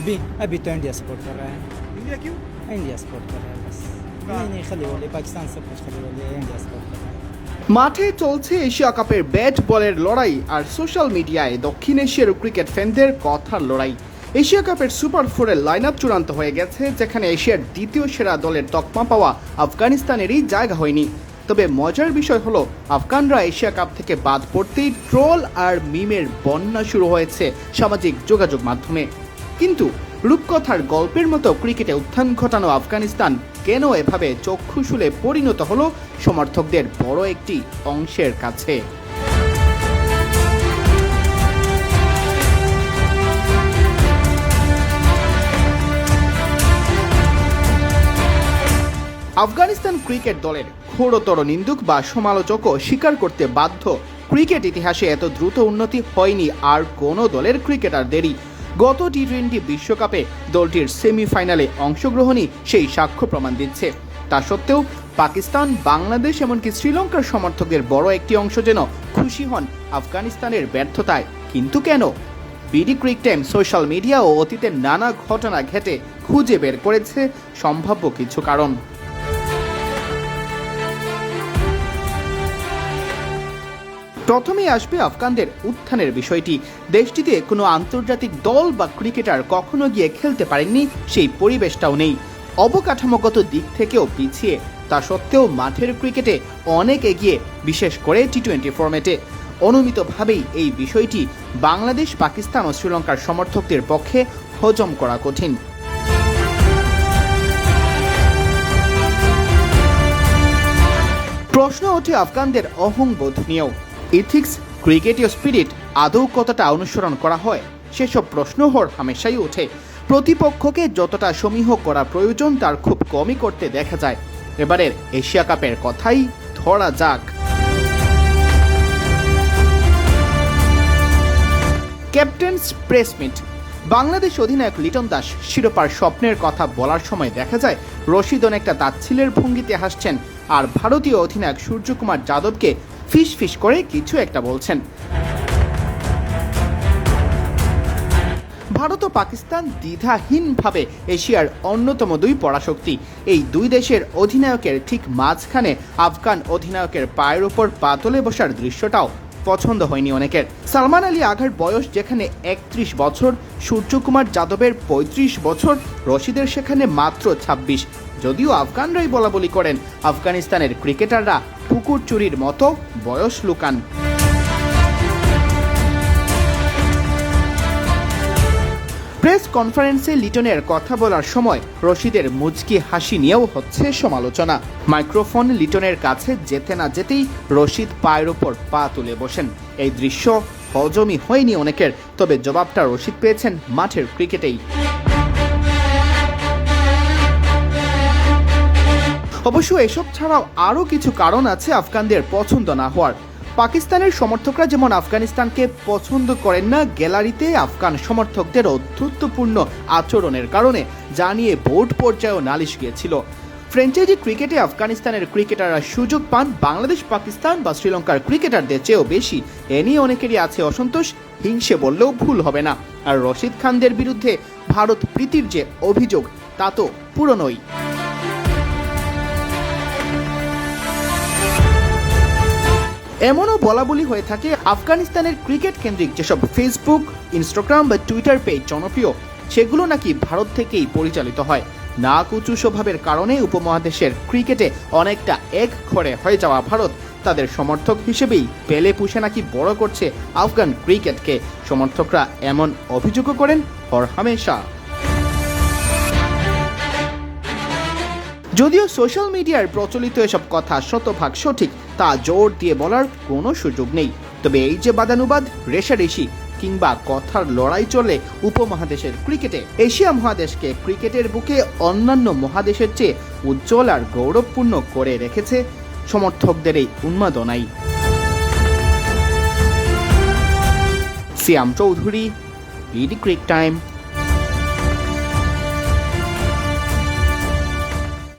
अभी अभी तो इंडिया सपोर्ट कर रहा है इंडिया क्यों इंडिया सपोर्ट कर रहा है बस नहीं नहीं खाली बोले पाकिस्तान सब कुछ खाली बोले इंडिया सपोर्ट कर रहा है মাঠে চলছে এশিয়া কাপের ব্যাট বলের লড়াই আর সোশ্যাল মিডিয়ায় দক্ষিণ এশিয়ার ক্রিকেট ফ্যানদের কথার লড়াই এশিয়া কাপের সুপার ফোরের লাইন আপ চূড়ান্ত হয়ে গেছে যেখানে এশিয়ার দ্বিতীয় সেরা দলের তকমা পাওয়া আফগানিস্তানেরই জায়গা হয়নি তবে মজার বিষয় হলো আফগানরা এশিয়া কাপ থেকে বাদ পড়তেই ট্রোল আর মিমের বন্যা শুরু হয়েছে সামাজিক যোগাযোগ মাধ্যমে কিন্তু রূপকথার গল্পের মতো ক্রিকেটে উত্থান ঘটানো আফগানিস্তান কেন এভাবে চক্ষুশুলে পরিণত হলো সমর্থকদের বড় একটি অংশের কাছে? আফগানিস্তান ক্রিকেট দলের ঘোরতর নিন্দুক বা সমালোচকও স্বীকার করতে বাধ্য। ক্রিকেট ইতিহাসে এত দ্রুত উন্নতি হয়নি, আর কোনো দলের ক্রিকেটারদেরই গত টি টোয়েন্টি বিশ্বকাপে দলটির সেমিফাইনালে অংশগ্রহণই সেই সাক্ষ্য প্রমাণ দিচ্ছে। তা সত্ত্বেও পাকিস্তান, বাংলাদেশ এমনকি শ্রীলঙ্কার সমর্থকদের বড় একটি অংশ যেন খুশি হন আফগানিস্তানের ব্যর্থতায়। কিন্তু কেন? BD Cric Time, social media ও অতীতের নানা ঘটনা ঘেটে খুঁজে বের করেছে সম্ভাব্য কিছু কারণ। প্রথমেই আসবে আফগানদের উত্থানের বিষয়টি। দেশটিতে কোনো আন্তর্জাতিক দল বা ক্রিকেটার কখনো গিয়ে খেলতে পারেননি, সেই পরিবেশটাও নেই। অবকাঠামোগত দিক থেকেও পিছিয়ে, তা সত্ত্বেও মাঠের ক্রিকেটে অনেক এগিয়ে, বিশেষ করে টি টোয়েন্টি ফরম্যাটে অনুমিতভাবেই এই বিষয়টি বাংলাদেশ, পাকিস্তান ও শ্রীলঙ্কার সমর্থকদের পক্ষে হজম করা কঠিন। প্রশ্ন ওঠে আফগানদের অহংবোধ নিয়েও। ইথিক্স, ক্রিকেটীয় স্পিরিট আদৌ কতটা অনুসরণ করা হয়? সেসব প্রশ্ন হর হামেশাই ওঠে। প্রতিপক্ষকে যতটা সমীহ করা প্রয়োজন, তার খুব কমই করতে দেখা যায়। এবারের এশিয়া কাপের কথাই ধরা যাক। Captain's press meet. বাংলাদেশ অধিনায়ক লিটন দাস শিরোপার স্বপ্নের কথা বলার সময় দেখা যায় রশিদ অনেকটা তাচ্ছিলের ভঙ্গিতে হাসছেন। আর ভারতীয় অধিনায়ক সূর্যকুমার যাদবকে ফিস ফিস করে কিছু একটা বলছেন। ভারত ও পাকিস্তান দ্বিধাহীনভাবে এশিয়ার অন্যতম দুই পরাশক্তি। এই দুই দেশের অধিনায়কের ঠিক মাঝখানে আফগান অধিনায়কের পায়ের ওপর পাতলে বসার দৃশ্যটাও পছন্দ হয়নি অনেকের। সালমান আলী আঘার বয়স যেখানে একত্রিশ বছর, সূর্যকুমার যাদবের ৩৫ বছর, রশিদের সেখানে মাত্র ২৬ যদিও আফগানরাই বলা বলি করেন, আফগানিস্তানের ক্রিকেটাররা পুকুর চুরির মতো বয়স লুকান। প্রেস কনফারেন্সে লিটনের কথা বলার সময় রশিদের মুচকি হাসি নিয়েও হচ্ছে সমালোচনা। মাইক্রোফোন লিটনের কাছে যেতে না যেতেই রশিদ পায়ের ওপর পা তুলে বসেন। এই দৃশ্য হজমই হয়নি অনেকের, তবে জবাবটা রশিদ পেয়েছেন মাঠের ক্রিকেটেই। অবশ্য এসব ছাড়াও আরও কিছু কারণ আছে আফগানদের পছন্দ না হওয়ার। পাকিস্তানের সমর্থকরা যেমন আফগানিস্তানকে পছন্দ করেন না, গ্যালারিতে আফগান সমর্থকদের অধ্যুত্বপূর্ণ আচরণের কারণে যা নিয়ে বোর্ড পর্যায়েও নালিশ গিয়েছিল। ফ্র্যাঞ্চাইজি ক্রিকেটে আফগানিস্তানের ক্রিকেটাররা সুযোগ পান, বাংলাদেশ, পাকিস্তান বা শ্রীলঙ্কার ক্রিকেটারদের চেয়েও বেশি। এ নিয়ে অনেকেরই আছে অসন্তোষ, হিংসে বললেও ভুল হবে না। আর রশিদ খানদের বিরুদ্ধে ভারত প্রীতির যে অভিযোগ, তা তো পুরনোই। এমনও বলা বলি হয়ে থাকে আফগানিস্তানের ক্রিকেট কেন্দ্রিক যেসব ফেসবুক ইনস্টাগ্রাম বা টুইটার পেজ জনপ্রিয়, সেগুলো নাকি ভারত থেকেই পরিচালিত হয়। না কুচু স্বভাবের কারণে উপমহাদেশের ক্রিকেটে অনেকটা এক ঘরে হয়ে যাওয়া ভারত তাদের সমর্থক হিসেবেই পেলে পুষে নাকি বড় করছে আফগান ক্রিকেটকে। সমর্থকরা এমন অভিযোগও করেন হর যদিও সোশ্যাল মিডিয়ার প্রচলিত এসব কথা শতভাগ সঠিক, তা জোর দিয়ে বলার কোনো সুযোগ নেই। তবে এই যে বাদানুবাদ রেশারেশি কিংবা কথার লড়াই চলে উপমহাদেশের ক্রিকেটে, এশিয়া মহাদেশকে ক্রিকেটের বুকে অন্যান্য মহাদেশের চেয়ে উজ্জ্বল আর গৌরবপূর্ণ করে রেখেছে সমর্থকদের এই উন্মাদনাই। Siam Chowdhury, BD Crictime.